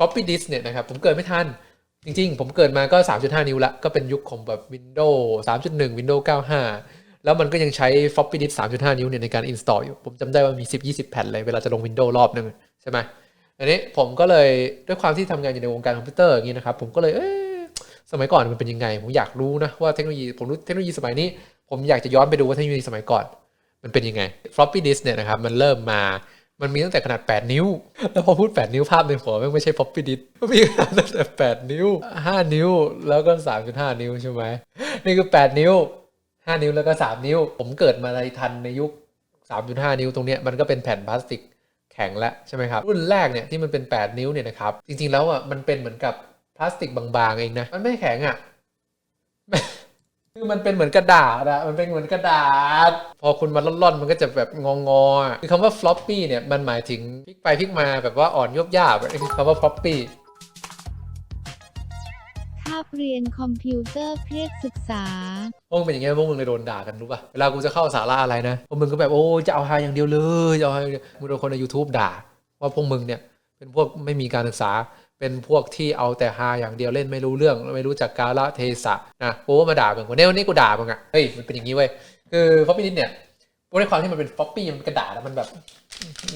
floppy disk เนี่ยนะครับผมเกิดไม่ทัน จริงๆ ผมเกิดมาก็ 3.5 นิ้วละก็เป็นยุคของแบบ Windows 3.1 Windows 95 แล้วมันก็ยังใช้ floppy disk 3.5 นิ้วเนี่ยในการ install อยู่ ผมจำได้ว่ามี 10-20 แผ่นเลยเวลาจะลง Windows รอบนึงใช่ไหมอันนี้ผมก็เลยด้วยความที่ทำงานอยู่ในวงการคอมพิวเตอร์อย่างนี้นะครับผมก็เลยเอสมัยก่อนมันเป็นยังไง ผมอยากรู้นะว่าเทคโนโลยีผมรู้เทคโนโลยีสมัยนี้ ผมอยากจะย้อนไปดูว่าเทคโนโลยีสมัยก่อน มันเป็นยังไง floppy disk เนี่ยนะครับมันเริ่มมา มันมีตั้งแต่ขนาด 8 นิ้ว แล้วพอพูด 8 นิ้วภาพในหัวม่งไม่ใช่ floppy disk มันมีขนาดตั้งแต่ 8 นิ้ว 5 นิ้ว แล้วก็ 3.5 นิ้วใช่ไหม นี่คือ 8 นิ้ว 5 นิ้วแล้วก็ 3 นิ้ว ผมเกิดมาในทันในยุค 3.5 นิ้วตรงเนี้ยมันก็เป็นแผ่นพลาสติกแข็งแล้วใช่ไหมครับ รุ่นแรกเนี่ยที่มันเป็น 8 นิ้วเนี่ยนะครับ จริงๆแล้วอะมันเป็นเหมือนกับพลาสติกบางๆเองนะ มันไม่แข็งอะ คือมันเป็นเหมือนกระดาษอะมันเป็นเหมือนกระดาษ พอคุณมาล่อนๆ มันก็จะแบบงองๆอะคือคำว่า floppy เนี่ยมันหมายถึงพลิกไปพลิกมาแบบว่าอ่อนยุบยาบอะนี่คือคำว่า floppy คาบเรียนคอมพิวเตอร์เพศศึกษาพวกมึงเป็นอย่างเงี้ยพวกมึงเลยโดนด่ากันรู้ป่ะ เวลากูจะเข้าสาระอะไรนะพวกมึงก็แบบโอ้จะเอาฮาอย่างเดียวเลยจะเอาฮาอย่างเดียวมึงโดนคนใน YouTube ด่า ว่าพวกมึงเนี่ยเป็นพวกไม่มีการศึกษา เป็นพวกที่เอาแต่ฮาอย่างเดียวเล่นไม่รู้เรื่องไม่รู้จักกาลเทศะนะกูว่ามาด่ามึงวันนี้วันนี้กูด่ามึงอะเฮ้ยมันเป็นอย่างนี้เว้ยคือฟอปปี้นิดเนี่ยด้วยความที่มันเป็นฟอปปี้มันกระดาษแล้วมันแบบ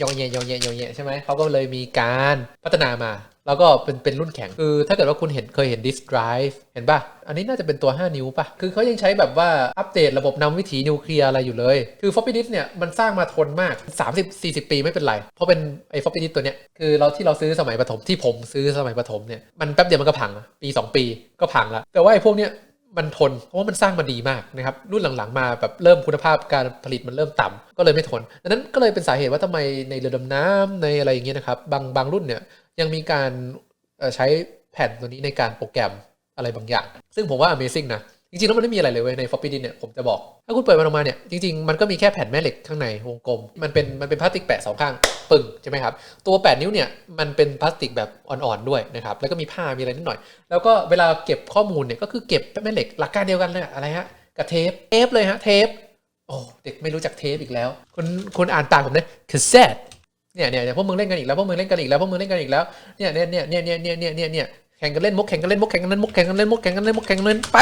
ยองแยยองแยยองแยใช่ไหมเขาก็เลยมีการพัฒนามา แล้วก็เป็นเป็นรุ่นแข็ง คือถ้าเกิดว่าคุณเห็นเคยเห็นดิสไดรฟ์เห็นป่ะ อันนี้น่าจะเป็นตัว 5 นิ้วป่ะ คือเขายังใช้แบบว่าอัปเดตระบบนำวิถีนิวเคลียร์อะไรอยู่เลย คือ floppy disk เนี่ยมันสร้างมาทนมาก 30-40 ปีไม่เป็นไร เพราะเป็นไอ้ floppy disk ตัวเนี้ย คือเราที่เราซื้อสมัยประถมที่ผมซื้อสมัยประถมเนี่ย มันแป๊บเดียวมันก็พัง ปี 2 ปีก็พังล้วแต่ว่าไอ้พวกเนี้ยมันทน เพราะว่ามันสร้างมาดีมากนะครับรุ่นหลังๆมาแบบเริ่มคุณภาพการผลิตมันเริ่มต่ำก็เลยไม่ทนดังนั้นก็เลยเป็นสาเหตุว่าทำไมในเรือดำน้ำในอะไรอย่างเงี้ยนะครับบางบางรุ่นเนี่ย ยังมีการใช้แผ่นตัวนี้ในการโปรแกรมอะไรบางอย่าง ซึ่งผมว่า Amazing นะ จริงๆ แล้วมันไม่มีอะไรเลยเว้ยใน floppy disk เนี่ย ผมจะบอก ถ้าคุณเปิดมันออกมาเนี่ย จริง ๆ มันก็มีแค่แผ่นแม่เหล็กข้างในวงกลม มันเป็นมันเป็นพลาสติกแปะสองข้างปึ่งใช่ไหมครับ ตัว 8 นิ้วเนี่ย มันเป็นพลาสติกแบบอ่อนๆด้วยนะครับ แล้วก็มีผ้ามีอะไรนิดหน่อย แล้วก็เวลาเก็บข้อมูลเนี่ยก็คือเก็บแม่เหล็กหลักการเดียวกันเลยอะไรฮะกับเทปเทปเลยฮะเทปโอ้เด็กไม่รู้จักเทปอีกแล้ว คุณคุณอ่านตามผมนะ cassette เนี่ยเนี่ยเนี่ยพวกมึงเล่นกันอีกแล้วพวกมึงเล่นกันอีกแล้วพวกมึงเล่นกันอีกแล้วเนี่ยเนี่ยเนี่ยเนี่ยเนี่ยเนี่ยเนี่ยเนี่ยแข่งกันเล่นมุกแข่งกันเล่นมุกแข่งกันเล่นมุกแข่งกันเล่นมุกแข่งกันเล่นมุกแข่งกันเล่นไป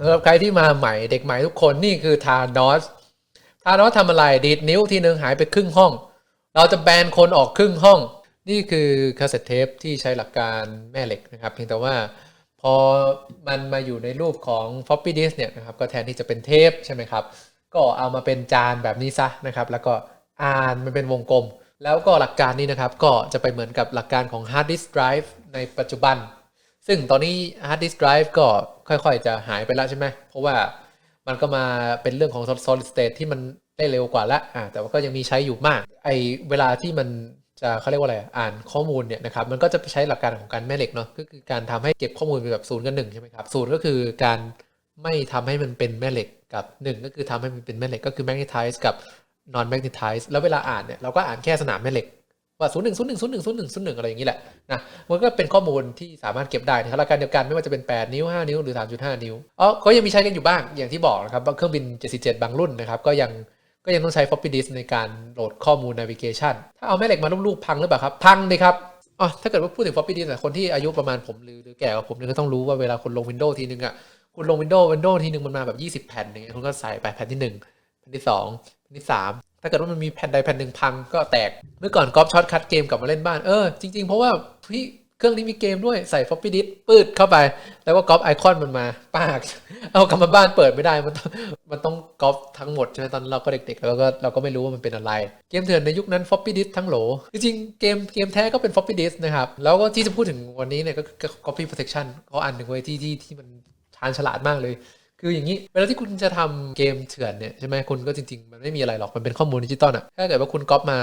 สำหรับใครที่มาใหม่เด็กใหม่ทุกคนนี่คือทานอสทานอสทำอะไรดีดนิ้วทีนึงหายไปครึ่งห้อง เราจะแบนคนออกครึ่งห้อง นี่คือคาสเซ็ตเทปที่ใช้หลักการแม่เหล็กนะครับ เพียงแต่ว่า พอมันมาอยู่ในรูปของ floppy disk เนี่ยนะครับก็แทนที่จะเป็นเทปใช่ไหมครับ ก็เอามาเป็นจานแบบนี้ซะนะครับ แล้วก็อ่านมันเป็นวงกลม แล้วก็หลักการนี้นะครับ ก็จะไปเหมือนกับหลักการของ hard disk drive ในปัจจุบัน ซึ่งตอนนี้ hard disk drive ก็ค่อยๆ จะหายไปแล้วใช่ไหมเพราะว่ามันก็มาเป็นเรื่องของ solid state ที่มันได้เร็วกว่าละอ่าแต่ว่าก็ยังมีใช้อยู่มาก ไอเวลาที่มัน จะเขาเรียกว่าอะไรอ่านข้อมูลเนี่ยนะครับมันก็จะไปใช้หลักการของการแม่เหล็กเนาะก็คือการทำให้เก็บข้อมูลเป็นแบบศูนย์กับหนึ่งใช่ไหมครับศูนย์ก็คือการไม่ทำให้มันเป็นแม่เหล็กกับหนึ่งก็คือทำให้มันเป็นแม่เหล็กก็คือ magnetize กับ non magnetize แล้วเวลาอ่านเนี่ยเราก็อ่านแค่สนามแม่เหล็กว่าศูนย์หนึ่งศูนย์หนึ่งศูนย์หนึ่งศูนย์หนึ่งศูนย์หนึ่งอะไรอย่างนี้แหละนะมันก็เป็นข้อมูลที่สามารถเก็บได้ในรับหลักการเดียวกันไม่ว่าจะเป็น 8 นิ้ว 5 นิ้วหรือ 3.5 นิ้วอ๋อก็ยังมีใช้กันอยู่บ้างอย่างที่บอกนะครับเครื่องบิน 77 บางรุ่นนะครับก็ยัง ก็ยังต้องใช้ floppy disk ในการโหลดข้อมูล navigation ถ้าเอาแม่เหล็กมาลูกๆพังหรือเปล่าครับ พังเลยครับอ๋อถ้าเกิดว่าพูดถึง floppy disk คนที่อายุประมาณผมหรือหรือแก่กว่าผมเนี่ยก็ต้องรู้ว่าเวลาคุณลง Windows ทีนึงอะคุณลง Windows Windows ทีนึงมันมาแบบ20 แผ่นอย่างเงี้ยคุณก็ใส่ไปแผ่นที่ 1 แผ่นที่ 2 แผ่นที่ 3 ถ้าเกิดว่ามันมีแผ่นใดแผ่นหนึ่งพังก็แตกเมื่อก่อนก๊อปช็อตคัดเกมกลับมาเล่นบ้านเออจริงๆเพราะว่าพี่ เครื่องนี้มีเกมด้วยใส่ floppy disk ปืดเข้าไป แล้วก็ก๊อปไอคอนมันมาปาก เอากลับมาบ้านเปิดไม่ได้มันต้องมันต้องก๊อปทั้งหมดใช่ไหมตอนเราก็เด็กๆแล้วก็เราก็ไม่รู้ว่ามันเป็นอะไร เกมเถื่อนในยุคนั้น floppy disk ทั้งโหล จริงๆเกมเกมแท้ก็เป็น floppy disk นะครับ แล้วก็ที่จะพูดถึงวันนี้เนี่ยก็คือ copy protection เขาอันหนึ่งไว้ที่ที่ที่มันชาญฉลาดมากเลยคืออย่างนี้เวลาที่คุณจะทำเกมเถื่อนเนี่ยใช่ไหมคุณก็จริง ๆ มันไม่มีอะไรหรอก มันเป็นข้อมูลดิจิตอลอะถ้าเกิดว่าคุณก๊อปมา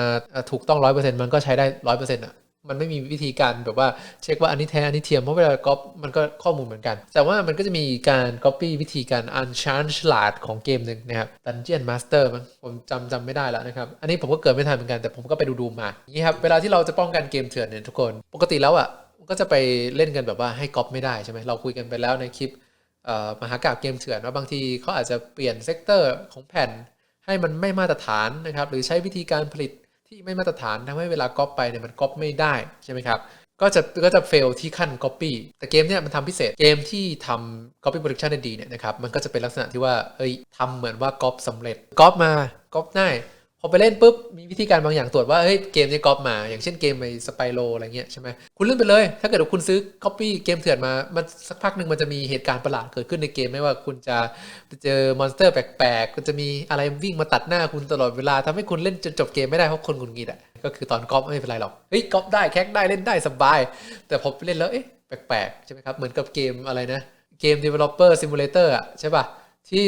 ถูกต้องร้อยเปอร์เซ็นต์มันก็ใช้ได้ร้อยเปอร์เซ็นต์อะ มันไม่มีวิธีการแบบว่าเช็คว่าอันนี้แท้อันนี้เทียมเพราะเวลาก๊อปมันก็ข้อมูลเหมือนกัน แต่ว่ามันก็จะมีการก๊อปปี้วิธีการอันชานฉลาดของเกมหนึ่งนะครับ Dungeon Master มั้งผมจำจำไม่ได้แล้วนะครับ อันนี้ผมก็เกิดไม่ทันเหมือนกันแต่ผมก็ไปดูดูมาอย่างนี้ครับเวลาที่เราจะป้องกันเกมเถื่อนเนี่ยทุกคนปกติแล้วอะก็จะไปเล่นกันแบบว่าให้ก๊อปไม่ได้ใช่ไหมเราคุยกันไปแล้วในคลิปมหากาบเกมเถื่อนว่าบางทีเขาอาจจะเปลี่ยนเซกเตอร์ของแผ่นให้มันไม่มาตรฐานนะครับหรือใช้วิธีการผลิต ที่ไม่มาตรฐานทำให้เวลาก๊อปไปเนี่ยมันก๊อปไม่ได้ใช่ไหมครับก็จะก็จะเฟลที่ขั้น Copy แต่เกมเนี่ยมันทำพิเศษเกมที่ทำ Copy Production ได้ดีเนี่ยนะครับมันก็จะเป็นลักษณะที่ว่าเอ้ยทำเหมือนว่าก๊อปสำเร็จก๊อปมาก๊อปได้ อไปเล่นปุ๊บมีวิธีการบางอย่างตรวจว่าเฮ้ยเกมนี้ก๊อปมา อย่างเช่นเกมไอ้สไปโลอะไรเงี้ยใช่ไหมคุณเล่นไปเลย ถ้าเกิดคุณซื้อ Copy เกมเถื่อนมามันสักพักหนึ่งมันจะมีเหตุการณ์ประหลาดเกิดขึ้นในเกมไม่ว่าคุณจะไปเจอมอนสเตอร์แปลกๆคุณจะมีอะไรวิ่งมาตัดหน้าคุณตลอดเวลาทำให้คุณเล่นจนจบเกมไม่ได้เพราะคนหงุดหงิดอะก็คือตอนก๊อปไม่เป็นไรหรอกเฮ้ยก๊อปได้แคกได้เล่นได้สบาย แต่พอไปเล่นแล้วเอ๊ะแปลกๆใช่ไหมครับเหมือนกับเกมอะไรนะเกม developer simulator อะใช่ป่ะที่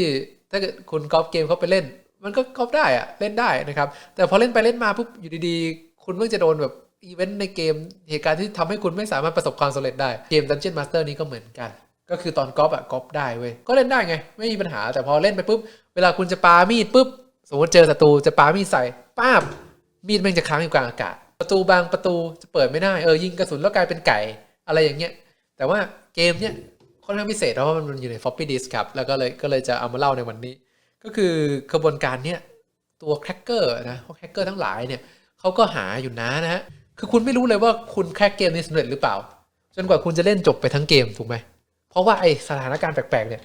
ถ้าเกิดคุณก๊อปเกมเขาไปเล่น มันก็ก๊อปได้อะเล่นได้นะครับ แต่พอเล่นไปเล่นมาปุ๊บอยู่ดีๆ คุณเพิ่งจะโดนแบบอีเวนต์ในเกมเหตุการณ์ที่ทำให้คุณไม่สามารถประสบความสำเร็จได้เกม Dungeon Master นี้ก็เหมือนกัน ก็คือตอนก๊อปอะก๊อปได้เว้ยก็เล่นได้ไง ไม่มีปัญหาแต่พอเล่นไปปุ๊บเวลาคุณจะปามีดปุ๊บสมมติเจอศัตรูจะปามีดใส่ป้าบมีดแม่งจะค้างอยู่กลางอากาศ ประตูบางประตูจะเปิดไม่ได้เออยิงกระสุนแล้วกลายเป็นไก่อะไรอย่างเงี้ยแต่ว่าเกมเนี้ยค่อนข้างพิเศษเพราะว่ามันอยู่ใน floppy disk ครับแล้วก็เลยก็เลยจะเอามาเล่าในวันนี้ ก็คือกระบวนการเนี้ยตัวแครกเกอร์นะพวกแครกเกอร์ทั้งหลายเนี่ยเขาก็หาอยู่นะนะฮะคือคุณไม่รู้เลยว่าคุณแครกเกมนี้สำเร็จหรือเปล่า จนกว่าคุณจะเล่นจบไปทั้งเกมถูกไหมเพราะว่าไอสถานการณ์แปลกๆเนี่ย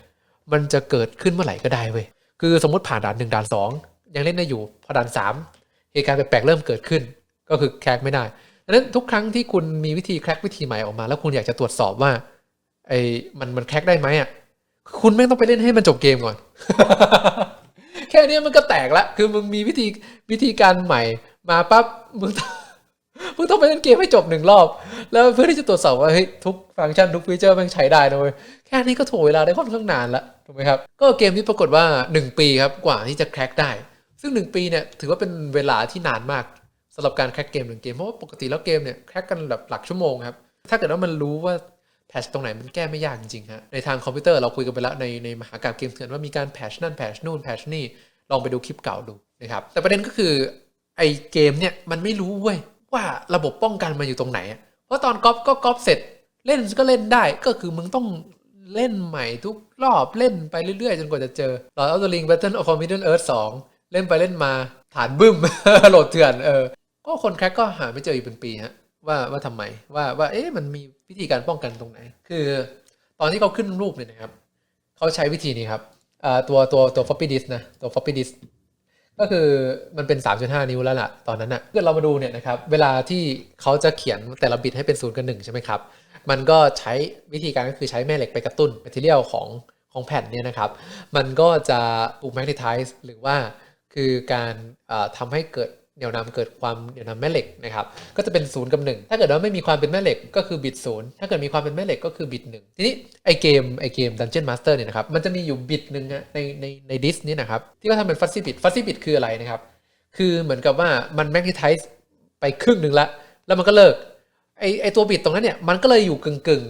มันจะเกิดขึ้นเมื่อไหร่ก็ได้เว้ยคือสมมติผ่านด่านหนึ่งด่านสองยังเล่นได้อยู่พอด่านสามเหตุการณ์แปลกๆเริ่มเกิดขึ้น ก็คือแคร็กไม่ได้ดังนั้นทุกครั้งที่คุณมีวิธีแคร็กวิธีใหม่ออกมา แล้วคุณอยากจะตรวจสอบว่าไอ้มันมันแคร็กได้ไหมอะ คุณไม่งต้องไปเล่นให้มันจบเกมก่อน แค่นี้มันก็แตกละคือมึงมีวิธีวิธีการใหม่มาปั๊บมึงต้องมึงต้องไปเล่นเกมให้จบหนึ่งรอบ แล้วเพื่อที่จะตรวจสอบว่าเฮ้ยทุกฟังก์ชันทุกฟีเจอร์มันใช้ได้นะเว้ยแค่นี้ก็ถ่วงเวลาได้ค่อนข้างนานละถูกไหมครับ ก็เกมนี้ปรากฏว่า 1 ปีครับกว่าที่จะแคร็กได้ ซึ่ง 1 ปีเนี่ยถือว่าเป็นเวลาที่นานมากสำหรับการแคร็กเกมหนึ่งเกมเพราะว่าปกติแล้วเกมเนี่ยแคร็กกันแบบหลักชั่วโมงครับถ้าเกิดว่ามันรู้ว่า แพชตรงไหนมันแก้ไม่ยากจริงๆฮะในทางคอมพิวเตอร์เราคุยกันไปแล้วในในมหากาพย์เกมเถื่อนว่ามีการแพชนั่นแพชนู่นแพชนี่ลองไปดูคลิปเก่าดูนะครับแต่ประเด็นก็คือไอเกมเนี่ยมันไม่รู้เว้ยว่าระบบป้องกันมันอยู่ตรงไหน เพราะตอนก๊อปก็ก๊อปเสร็จเล่นก็เล่นได้ก็คือมึงต้องเล่นใหม่ทุกรอบเล่นไปเรื่อยๆ จนกว่าจะเจอ Lord of the Ring Battle of Middle Earth 2 เล่นไปเล่นมาฐานบึ้มโหลดเถื่อนเออก็คนแคร็กก็หาไม่เจออีกเป็นปีฮะ ว่าว่าทำไมว่าว่าเอ๊ะมันมีวิธีการป้องกันตรงไหน คือตอนที่เขาขึ้นรูปเนี่ยนะครับเขาใช้วิธีนี้ครับตัวตัวตัว floppy disk นะตัว floppy disk ก็คือมันเป็น 3.5 นิ้วแล้วล่ะ ตอนนั้นน่ะเกิดเรามาดูเนี่ยนะครับ เวลาที่เขาจะเขียนแต่ละบิตให้เป็นศูนย์กับหนึ่งใช่ไหมครับ มันก็ใช้วิธีการก็คือใช้แม่เหล็กไปกระตุ้น material ของของแผ่นเนี่ยนะครับ มันก็จะถูก magnetize หรือว่าคือการเอ่อทำให้เกิด เหนี่ยวนำเกิดความเนี่ยวนำแม่เหล็กนะครับก็จะเป็นศูนย์กับหนึ่งถ้าเกิดว่าไม่มีความเป็นแม่เหล็กก็คือบิตศูนย์ถ้าเกิดมีความเป็นแม่เหล็กก็คือบิตหนึ่งทีนี้ไอเกมไอเกม Dungeon Master เนี่ยนะครับมันจะมีอยู่บิตหนึ่งอะในในในดิสนี้นะครับที่เขาทำเป็นฟัซซี่บิตฟัซซี่บิตคืออะไรนะครับคือเหมือนกับว่ามัน magnetize ไปครึ่งหนึ่งละแล้วมันก็เลิกไอไอตัวบิตตรงนั้นเนี่ยมันก็เลยอยู่กึ่งกึ่ง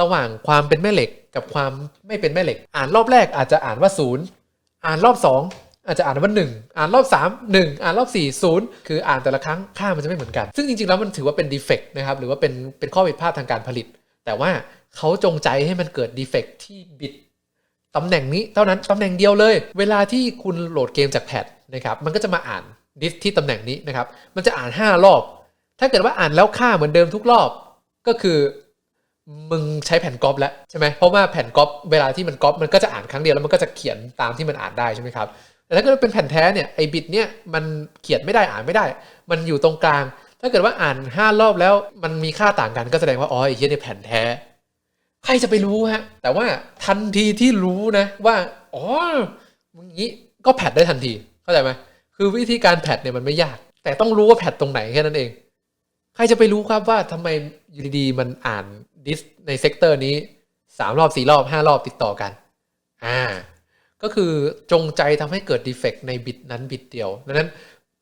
ระหว่างความเป็นแม่เหล็กกับความไม่เป็นแม่เหล็ก อ่านรอบแรกอาจจะอ่านว่าศูนย์อ่านรอบส อาจจะอ่านว่าหนึ่งอ่านรอบสามหนึ่งอ่านรอบสี่ศูนย์คืออ่านแต่ละครั้งค่ามันจะไม่เหมือนกัน ซึ่งจริงๆ แล้วมันถือว่าเป็นดีเฟกต์นะครับหรือว่าเป็นเป็นข้อผิดพลาดทางการผลิต แต่ว่าเขาจงใจให้มันเกิดดีเฟกต์ที่บิตตำแหน่งนี้เท่านั้นตำแหน่งเดียวเลย เวลาที่คุณโหลดเกมจากแพดนะครับมันก็จะมาอ่านดิสที่ตำแหน่งนี้นะครับมันจะอ่าน 5 รอบ ถ้าเกิดว่าอ่านแล้วค่าเหมือนเดิมทุกรอบก็คือมึงใช้แผ่นก๊อปแล้วใช่ไหมเพราะว่าแผ่นก๊อปเวลาที่มันก๊อปมันก็จะอ่านครั้งเดียวแล้วมันก็จะเขียนตามที่มันอ่านได้ใช่ไหมครับ แต่ถ้าเกิดเป็นแผ่นแท้เนี่ยไอบิตเนี่ยมันเขียนไม่ได้อ่านไม่ได้ มันอยู่ตรงกลาง ถ้าเกิดว่าอ่าน 5 รอบแล้วมันมีค่าต่างกันก็แสดงว่าอ๋อไอ้เหี้ยในแผ่นแท้ ใครจะไปรู้ฮะ แต่ว่าทันทีที่รู้นะว่าอ๋อมึงงี้ก็แพทได้ทันทีเข้าใจไหมคือวิธีการแพทเนี่ยมันไม่ยาก แต่ต้องรู้ว่าแพทตรงไหนแค่นั้นเอง ใครจะไปรู้ครับว่าทำไมอยู่ดีๆมันอ่านดิสในเซกเตอร์นี้สามรอบสี่รอบห้ารอบติดต่อกัน อ่า ก็คือจงใจทำให้เกิดดีเฟกต์ในบิตนั้นบิตเดียวดังนั้น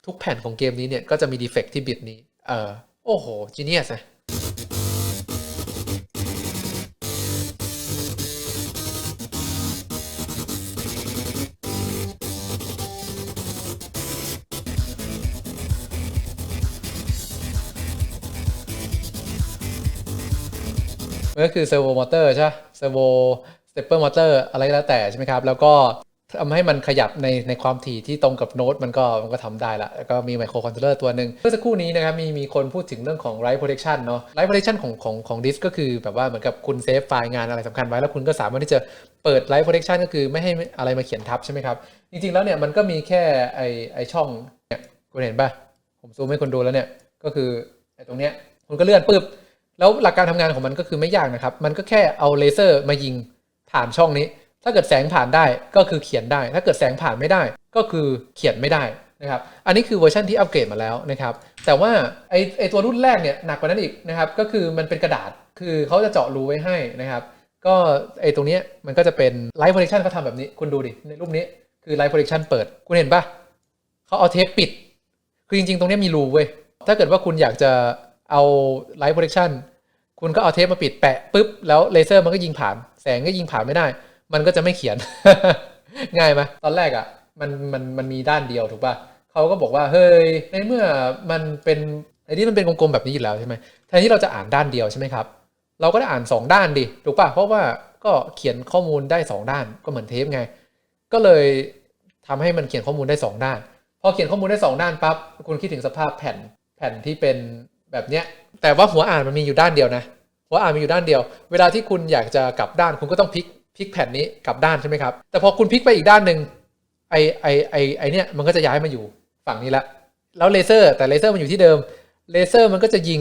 ทุกแผ่นของเกมนี้เนี่ยก็จะมีดีเฟกต์ที่บิตนี้ เออโอ้โหจีเนียสนะก็คือเซอร์โวมอเตอร์ใช่ไหมเซอร์โว เตปเปอร์มอเตอร์อะไรก็แล้วแต่ใช่ไหมครับ แล้วก็ทำให้มันขยับในในความถี่ที่ตรงกับโน้ตมันก็มันก็ทำได้ละแล้วก็มีไมโครคอนโทรลเลอร์ตัวหนึ่งเมื่อสักครู่นี้นะครับมีมีคนพูดถึงเรื่องของ write protection เนาะ write protection ของของของดิสก็คือแบบว่าเหมือนกับคุณเซฟไฟล์งานอะไรสำคัญไว้ แล้วคุณก็สามารถที่จะเปิด write protection ก็คือไม่ให้อะไรมาเขียนทับใช่ไหมครับ จริงๆแล้วเนี่ยมันก็มีแค่ไอไอช่องเนี่ยคุณเห็นป่ะ ผมซูมให้คนดูแล้วเนี่ยก็คือไอตรงเนี้ยคุณก็เลื่อนปุ๊บแล้วหลักการทำงานของมันก็คือไม่ยากนะครับมันก็แค่เอาเลเซอร์มายิง ผ่านช่องนี้ ถ้าเกิดแสงผ่านได้ก็คือเขียนได้ ถ้าเกิดแสงผ่านไม่ได้ก็คือเขียนไม่ได้นะครับ อันนี้คือเวอร์ชันที่อัปเกรดมาแล้วนะครับ แต่ว่าไอไอตัวรุ่นแรกเนี่ยหนักกว่านั้นอีกนะครับ ก็คือมันเป็นกระดาษ คือเขาจะเจาะรูไว้ให้นะครับ ก็ไอตรงนี้มันก็จะเป็นไลท์โปรดักชันเขาทำแบบนี้ คุณดูดิ ในรูปนี้คือไลท์โปรดักชันเปิด คุณเห็นปะเขาเอาเทปปิด คือจริงๆ ตรงนี้มีรูเว้ย ถ้าเกิดว่าคุณอยากจะเอาไลท์โปรดักชัน คุณก็เอาเทปมาปิดแปะปุ๊บแล้วเลเซอร์มันก็ยิงผ่าน แสงก็ยิงผ่านไม่ได้ มันก็จะไม่เขียน ง่ายไหมตอนแรกอะ่ะมันมันมันมีด้านเดียวถูกป่ะเขาก็บอกว่าเฮ้ยในเมื่อมันเป็นไอ้นี่มันเป็นกลมๆแบบนี้อยู่แล้วใช่ไหมแทนที่เราจะอ่านด้านเดียวใช่ไหมครับ เราก็ได้อ่าน 2 ด้านดิถูกป่ะเพราะว่าก็เขียนข้อมูลได้ 2 ด้านก็เหมือนเทปไง ก็เลยทำให้มันเขียนข้อมูลได้ 2 ด้าน พอเขียนข้อมูลได้ 2 ด้านปั๊บคุณคิดถึงสภาพแผ่นแผ่นที่เป็นแบบเนี้ยแต่ว่าหัวอ่านมันมีอยู่ด้านเดียวนะ หัวอ่านมีอยู่ด้านเดียว เวลาที่คุณอยากจะกลับด้านคุณก็ต้องพลิกพลิกแผ่นนี้กลับด้านใช่ไหมครับ แต่พอคุณพลิกไปอีกด้านหนึ่งไอไอไอไอเนี้ยมันก็จะย้ายมาอยู่ฝั่งนี้ละแล้วเลเซอร์แต่เลเซอร์มันอยู่ที่เดิมเลเซอร์มันก็จะยิง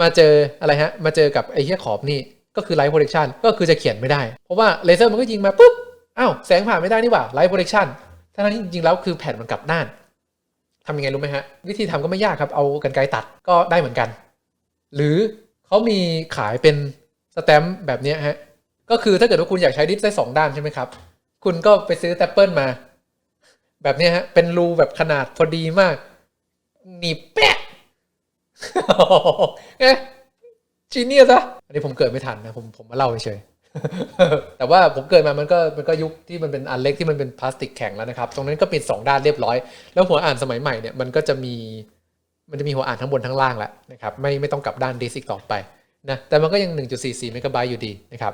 มาเจออะไรฮะมาเจอกับไอ้เหี้ยขอบนี่ก็คือไลท์โปร c t ชันก็คือจะเขียนไม่ได้ เพราะว่าเลเซอร์มันก็ยิงมาปุ๊บอ้าวแสงผ่านไม่ได้นี่หว่าไลท์โปร c t ชันทั้งที่จริงๆแล้วคือแผ่นมันกลับด้านทำยังไงรู้ไหมฮะ วิธีทำก็ไม่ยากครับ เอากันไกรตัดก็ได้เหมือนกัน หรือ เขามีขายเป็นสแตมป์แบบเนี้ยฮะ ก็คือถ้าเกิดว่าคุณอยากใช้ดิสได้สองด้านใช่ไหมครับ คุณก็ไปซื้อแตปเปิลมา แบบเนี้ยฮะ เป็นรูแบบขนาดพอดีมาก หนีบแปะเอ๊ะจีเนียสอะอันนี้ผมเกิดไม่ทันนะ ผมผมมาเล่าเฉยแต่ว่าผมเกิดมามันก็มันก็ยุคที่มันเป็นอันเล็กที่มันเป็นพลาสติกแข็งแล้วนะครับ ตรงนั้นก็ปิดสองด้านเรียบร้อย แล้วหัวอ่านสมัยใหม่เนี่ยมันก็จะมี มันจะมีหัวอ่านทั้งบนทั้งล่างแหละนะครับไม่ไม่ต้องกลับด้านดิสอีกต่อไปนะแต่มันก็ยัง 1.44เมกะไบต์อยู่ดีนะครับ